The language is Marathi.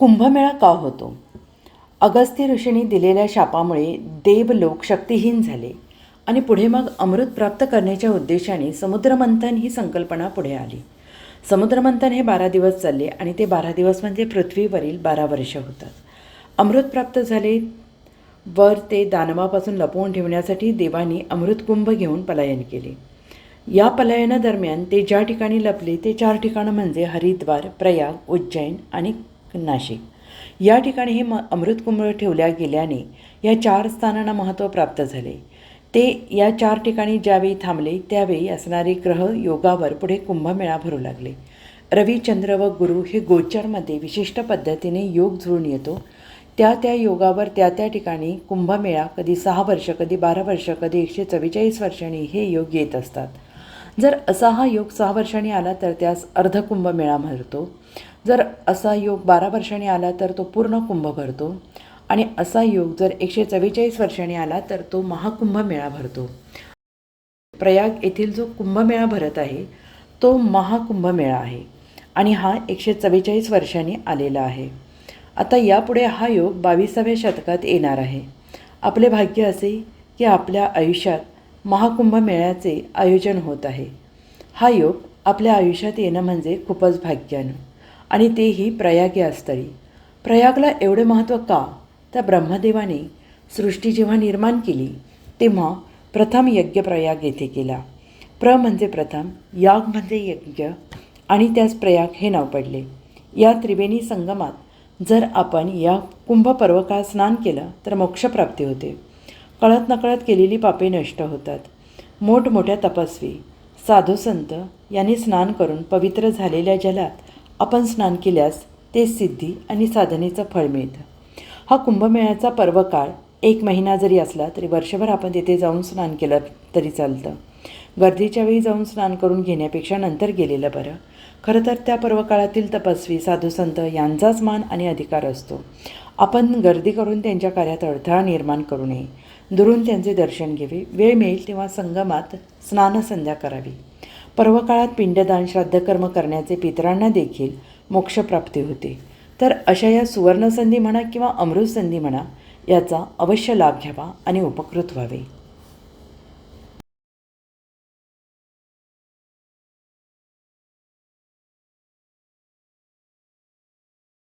कुंभमेळा का होतो? अगस्त्य ऋषींनी दिलेल्या शापामुळे देवलोक शक्तिहीन झाले आणि पुढे मग अमृत प्राप्त करण्याच्या उद्देशाने समुद्रमंथन ही संकल्पना पुढे आली. समुद्रमंथन हे बारा दिवस चालले आणि ते बारा दिवस म्हणजे पृथ्वीवरील बारा वर्ष होतात. अमृत प्राप्त झाले वर ते दानवापासून लपवून ठेवण्यासाठी देवानी अमृतकुंभ घेऊन पलायन केले. या पलायनादरम्यान ते ज्या ठिकाणी लपले ते चार ठिकाणं म्हणजे हरिद्वार प्रयाग उज्जैन आणि नाशिक. या ठिकाणी हे म अमृतकुंभ ठेवल्या गेल्याने या चार स्थानांना महत्त्व प्राप्त झाले. ते या चार ठिकाणी ज्यावेळी थांबले त्यावेळी असणारे ग्रह योगावर पुढे कुंभमेळा भरू लागले. रविचंद्र व गुरु हे गोचरमध्ये विशिष्ट पद्धतीने योग जुळून येतो. त्या त्या योगावर त्या त्या ठिकाणी कुंभमेळा कधी सहा वर्ष कधी बारा वर्ष कधी एकशे चव्वेचाळीस वर्षांनी हे योग येत असतात. जर असा हा योग सहा वर्षांनी आला तर त्यास अर्ध कुंभमेळा भरतो जर असा योग बारा वर्षांनी आला तर तो पूर्ण कुंभ भरतो. आणि असा योग जर एकशे चव्वेचाळीस वर्षांनी आला तर तो महाकुंभमेळा भरतो. प्रयाग येथील जो कुंभमेळा भरत आहे तो महाकुंभमेळा आहे. आणि हा एकशे चव्वेचाळीस वर्षांनी आलेला आहे. आता यापुढे हा योग बावीसाव्या शतकात येणार आहे. आपले भाग्य असे की आपल्या आयुष्यात महाकुंभमेळ्याचे आयोजन होत आहे. हा योग आपल्या आयुष्यात येणं म्हणजे खूपच भाग्यानं. आणि तेही प्रयाग या स्थळी प्रयागला एवढे महत्त्व का? तर ब्रह्मदेवाने सृष्टी जेव्हा निर्माण केली तेव्हा प्रथम यज्ञ प्रयाग येथे केला. प्र म्हणजे प्रथम याग म्हणजे यज्ञ आणि त्यास प्रयाग हे नाव पडले. या त्रिवेणी संगमात जर आपण या कुंभ पर्वकाळ स्नान केलं तर मोक्षप्राप्ती होते. कळत नकळत केलेली पापे नष्ट होतात. मोठमोठ्या तपस्वी साधू संत यांनी स्नान करून पवित्र झालेल्या जलात आपण स्नान केल्यास ते सिद्धी आणि साधनेचं फळ मिळतं. हा कुंभमेळ्याचा पर्वकाळ एक महिना जरी असला तरी वर्षभर आपण तिथे जाऊन स्नान केलं तरी चालतं. गर्दीच्या वेळी जाऊन स्नान करून घेण्यापेक्षा नंतर गेलेलं बरं. खरं तर त्या पर्वकाळातील तपस्वी साधू संत यांचाच मान आणि अधिकार असतो. आपण गर्दी करून त्यांच्या कार्यात अडथळा निर्माण करू नये. दुरून त्यांचे दर्शन घ्यावे वेळ मिळेल तेव्हा संगमात स्नानसंध्या करावी. पर्वकाळात पिंडदान श्राद्धकर्म करण्याचे पितरांना देखील मोक्षप्राप्ती होते. तर अशा या सुवर्णसंधी म्हणा किंवा अमृतसंधी म्हणा याचा अवश्य लाभ घ्यावा आणि उपकृत व्हावे.